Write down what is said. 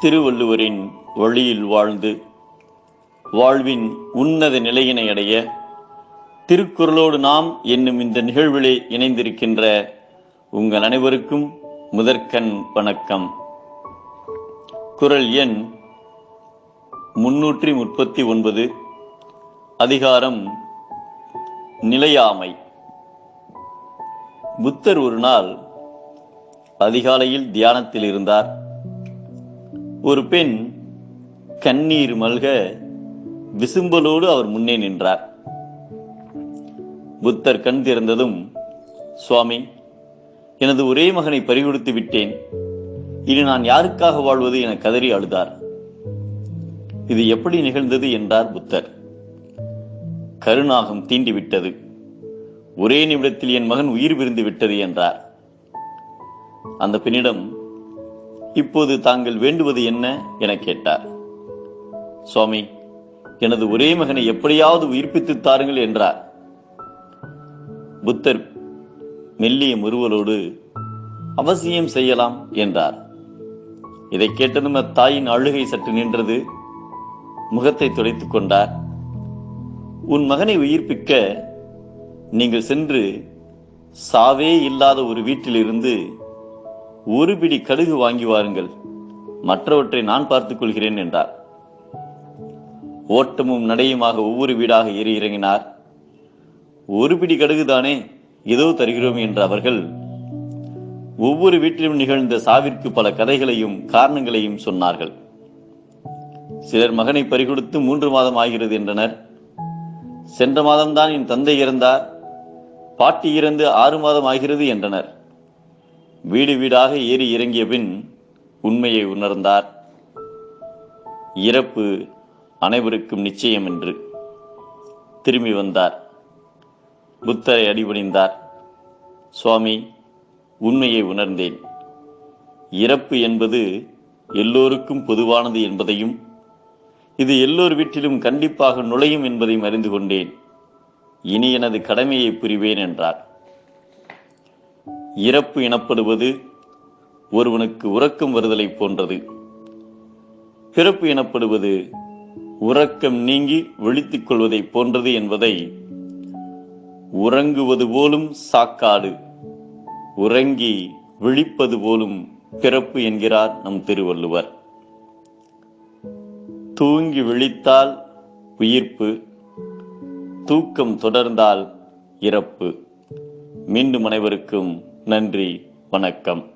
திருவள்ளுவரின் வழியில் வாழ்ந்து வாழ்வின் உன்னத நிலையினை அடைய திருக்குறளோடு நாம் என்னும் இந்த நிகழ்விலே இணைந்திருக்கின்ற உங்கள் அனைவருக்கும் முதற்கண் வணக்கம். குரல் எண் முன்னூற்றி முப்பத்தி ஒன்பது. அதிகாரம் நிலையாமை. புத்தர் ஒரு நாள் அதிகாலையில் தியானத்தில் இருந்தார். ஒரு பெண் கண்ணீர் மல்க விசும்பலோடு அவர் முன்னே நின்றார். புத்தர் கண் திறந்ததும் சுவாமி எனது ஒரே மகனை பறிகொடுத்து விட்டேன். இனி நான் யாருக்காக வாழ்வது என கதறி அழுதார். இது எப்படி நிகழ்ந்தது என்றார் புத்தர். கருணாகம் தீண்டி விட்டது ஒரே நிமிடத்தில் என் மகன் உயிர் பிரிந்து விட்டது என்றார். அந்த பெண்ணிடம் இப்போது தாங்கள் வேண்டுவது என்ன என கேட்டார். சுவாமி எனது ஒரே மகனை எப்படியாவது உயிர்ப்பித்து தாருங்கள் என்றார். புத்தர் மெல்லிய முறுவலோடு அவசியம் செய்யலாம் என்றார். இதை கேட்டதும் அத்தாயின் அழுகை சற்று நின்றது. முகத்தை துடைத்துக் கொண்டார். உன் மகனை உயிர்ப்பிக்க நீங்கள் சென்று சாவே இல்லாத ஒரு வீட்டிலிருந்து ஒரு பிடி கடுகு வாங்கி வாருங்கள். மற்றவற்றை நான் பார்த்துக் கொள்கிறேன் என்றார். ஓட்டமும் நடையுமாக ஒவ்வொரு வீடாக ஏறி இறங்கினார். ஒரு பிடி கடுகு தானே ஏதோ தருகிறோம் என்ற அவர்கள் ஒவ்வொரு வீட்டிலும் நிகழ்ந்த சாவிற்கு பல கதைகளையும் காரணங்களையும் சொன்னார்கள். சிலர் மகனை பறிகொடுத்து மூன்று மாதம் ஆகிறது என்றனர். சென்ற மாதம்தான் என் தந்தை இறந்தார். பாட்டி இறந்து ஆறு மாதம் ஆகிறது என்றனர். வீடு வீடாக ஏறி இறங்கிய பின் உண்மையை உணர்ந்தார். இறப்பு அனைவருக்கும் நிச்சயம் என்று திரும்பி வந்தார். புத்தரை அடிபணிந்தார். சுவாமி உண்மையை உணர்ந்தேன். இறப்பு என்பது எல்லோருக்கும் பொதுவானது என்பதையும் இது எல்லோர் வீட்டிலும் கண்டிப்பாக நுழையும் என்பதையும் அறிந்து கொண்டேன். இனி எனது கடமையை புரிவேன் என்றார். இறப்பு எனப்படுவது ஒருவனுக்கு உறக்கம் வருதலை போன்றது. பிறப்பு எனப்படுவது உறக்கம் நீங்கி விழித்துக் கொள்வதை போன்றது என்பதை உறங்குவது போலும் சாக்காடு உறங்கி விழிப்பது போலும் பிறப்பு என்கிறார் நம் திருவள்ளுவர். தூங்கி விழித்தால் உயிர்ப்பு தூக்கம் தொடர்ந்தால் இறப்பு. மீண்டும் அனைவருக்கும் நன்றி வணக்கம்.